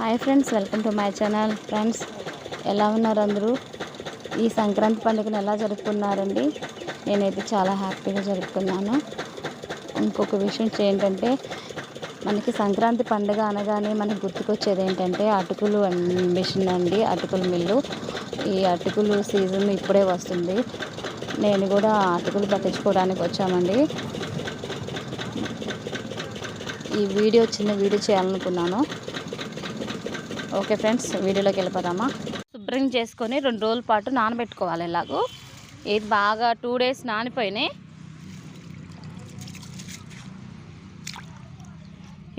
Hi friends welcome to my channel. Friends ఎలా ఉన్నారు అందరూ? ఈ సంక్రాంతి పండుగను ఎలా జరుపుకున్నారండి? నేనైతే చాలా హ్యాపీగా జరుపుకున్నాను. ఇంకొక విషయం ఏంటంటే మనకి సంక్రాంతి పండుగ అనగానే మనకి గుర్తుకొచ్చేది ఏంటంటే అటుకులు మిషన్ అండి అటుకుల మిల్లు. ఈ అటుకులు సీజన్ ఇప్పుడే వస్తుంది. నేను కూడా అటుకులు పట్టించుకోవడానికి వచ్చామండి. ఈ వీడియో చిన్న వీడియో చేయాలనుకున్నాను. ఓకే ఫ్రెండ్స్ వీడియోలోకి వెళ్ళిపోదామా? శుభ్రం చేసుకొని రెండు రోజుల పాటు నానబెట్టుకోవాలి ఎలాగో. ఇది బాగా టూ డేస్ నానిపోయినాయి.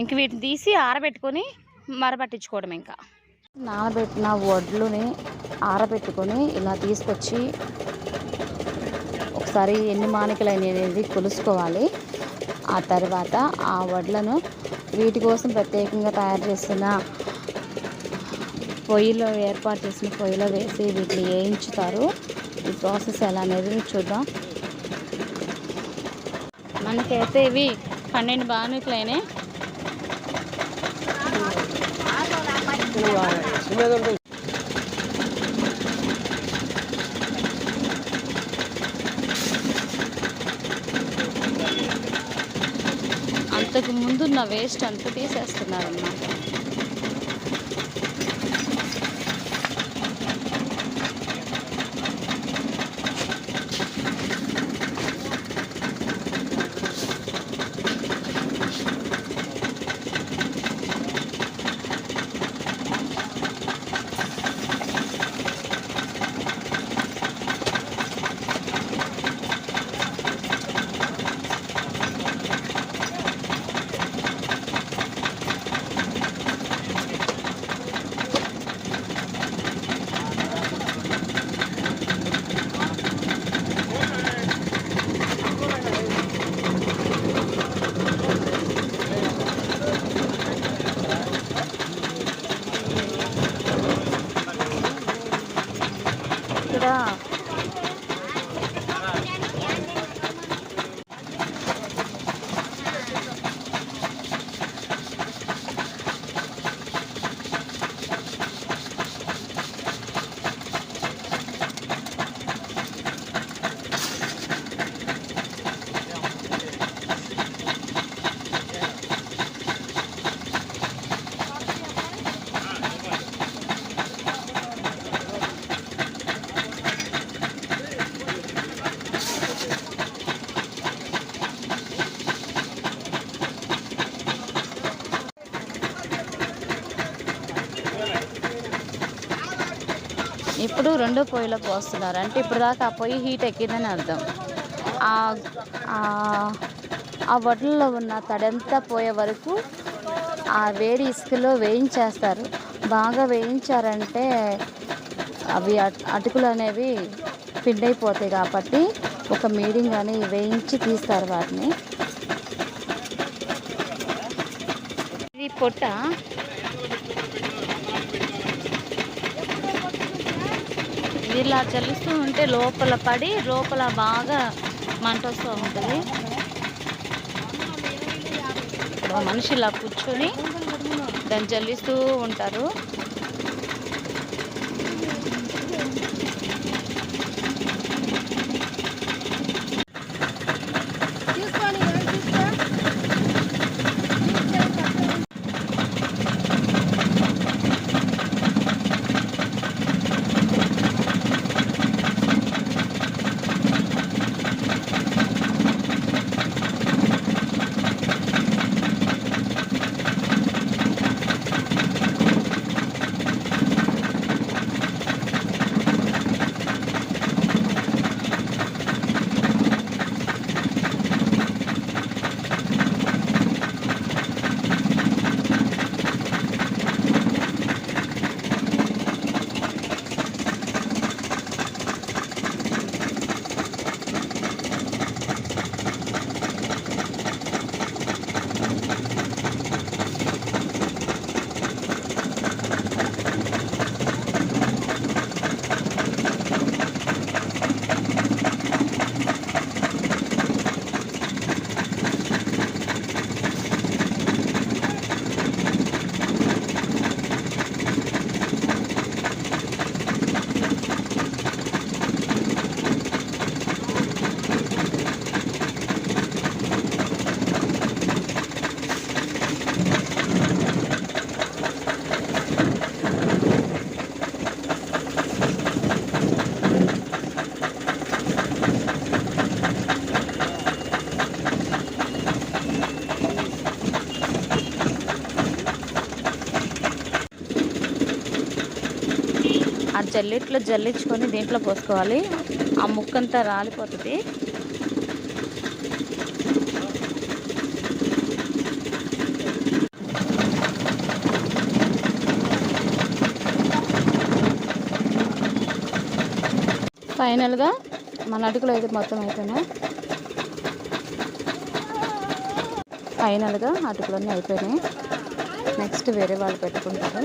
ఇంక వీటిని తీసి ఆరబెట్టుకొని మరపట్టించుకోవడం ఇంకా. నానబెట్టిన వడ్లుని ఆరబెట్టుకొని ఇలా తీసుకొచ్చి ఒకసారి ఎన్ని మానికలు అనేది కొలుసుకోవాలి. ఆ తర్వాత ఆ వడ్లను వీటి కోసం ప్రత్యేకంగా తయారు చేసిన పొయ్యిలో ఏర్పాటు చేసిన పొయ్యిలో వేసి వీటిని వేయించుతారు. ఈ ప్రాసెస్ ఎలా అనేది చూద్దాం. మనకైతే ఇవి పన్నెండు బాణికలైనాయి అంతకు ముందున్న వేస్ట్ అంతా తీసేస్తున్నారు అన్నమాట 知道 ఇప్పుడు రెండో పొయ్యిలో పోస్తున్నారు. అంటే ఇప్పుడు దాకా ఆ పొయ్యి హీట్ ఎక్కిందని అర్థం. ఆ- ఆ- వడ్లలో ఉన్న తడంతా పోయే వరకు ఆ వేడి ఇసుకలో వేయించేస్తారు. బాగా వేయించారంటే అవి అటుకులు అనేవి పిండి అయిపోతాయి కాబట్టి ఒక మీడియం కానీ వేయించి తీస్తారు వాటిని. ఇది పొట్ట. ఇలా చల్లిస్తూ ఉంటే లోపల పడి లోపల బాగా మంట వస్తూ ఉంటుంది. మనిషి ఇలా కూర్చొని దాన్ని చల్లిస్తూ ఉంటారు. జల్లిట్లో జల్లించుకొని దీంట్లో పోసుకోవాలి. ఆ ముక్కంతా రాలిపోతుంది. ఫైనల్గా మన అటుకులు అయితే మొత్తం అయిపోయినాయి. ఫైనల్గా అటుకులన్నీ అయిపోయినాయి. నెక్స్ట్ వేరే వాళ్ళు పెట్టుకుంటారు.